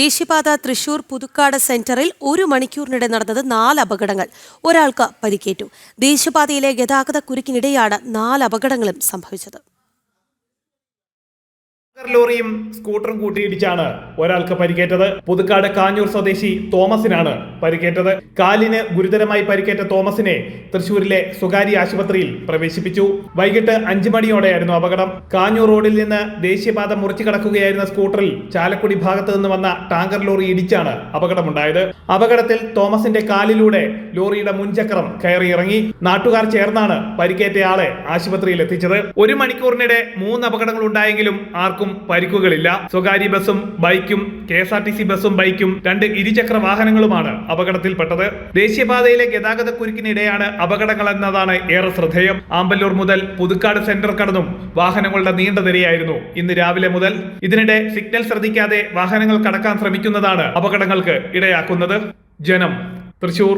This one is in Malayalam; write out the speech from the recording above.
ദേശീയപാത തൃശൂർ പുതുക്കാട് സെന്ററിൽ ഒരു മണിക്കൂറിനിടെ നടന്നത് നാല് അപകടങ്ങൾ ഒരാൾക്ക് പരിക്കേറ്റു. ദേശീയപാതയിലെ ഗതാഗത കുരുക്കിനിടെയാണ് നാല് അപകടങ്ങളും സംഭവിച്ചത്. ലോറിയും സ്കൂട്ടറും കൂട്ടിയിടിച്ചാണ് ഒരാൾക്ക് പരിക്കേറ്റത്. പുതുക്കാട് കാഞ്ഞൂർ സ്വദേശി തോമസിനാണ് പരിക്കേറ്റത്. കാലിന് ഗുരുതരമായി പരിക്കേറ്റ തോമസിനെ തൃശൂരിലെ സ്വകാര്യ ആശുപത്രിയിൽ പ്രവേശിപ്പിച്ചു. വൈകിട്ട് അഞ്ചു മണിയോടെയായിരുന്നു അപകടം. കാഞ്ഞൂർ റോഡിൽ നിന്ന് ദേശീയപാത മുറിച്ചു കടക്കുകയായിരുന്ന സ്കൂട്ടറിൽ ചാലക്കുടി ഭാഗത്ത് നിന്ന് വന്ന ടാങ്കർ ലോറി ഇടിച്ചാണ് അപകടമുണ്ടായത്. അപകടത്തിൽ തോമസിന്റെ കാലിലൂടെ ലോറിയുടെ മുൻചക്രം കയറിയിറങ്ങി. നാട്ടുകാർ ചേർന്നാണ് പരിക്കേറ്റയാളെ ആശുപത്രിയിൽ എത്തിച്ചത്. ഒരു മണിക്കൂറിനിടെ മൂന്ന് അപകടങ്ങൾ ഉണ്ടായെങ്കിലും ആർക്കും പരിക്കുകളില്ല. സ്വകാര്യ ബസ്സും ബൈക്കും K S R T C ബസ്സും ബൈക്കും രണ്ട് ഇരുചക്ര വാഹനങ്ങളുമാണ് അപകടത്തിൽപ്പെട്ടത്. ദേശീയപാതയിലെ ഗതാഗത കുരുക്കിനിടെയാണ് അപകടങ്ങൾ എന്നതാണ് ഏറെ ശ്രദ്ധേയം. ആമ്പല്ലൂർ മുതൽ പുതുക്കാട് സെന്റർ കടന്നും വാഹനങ്ങളുടെ നീണ്ട നിരയായിരുന്നു ഇന്ന് രാവിലെ മുതൽ. ഇതിനിടെ സിഗ്നൽ ശ്രദ്ധിക്കാതെ വാഹനങ്ങൾ കടക്കാൻ ശ്രമിക്കുന്നതാണ് അപകടങ്ങൾക്ക് ഇടയാക്കുന്നത്. ജനം തൃശൂർ.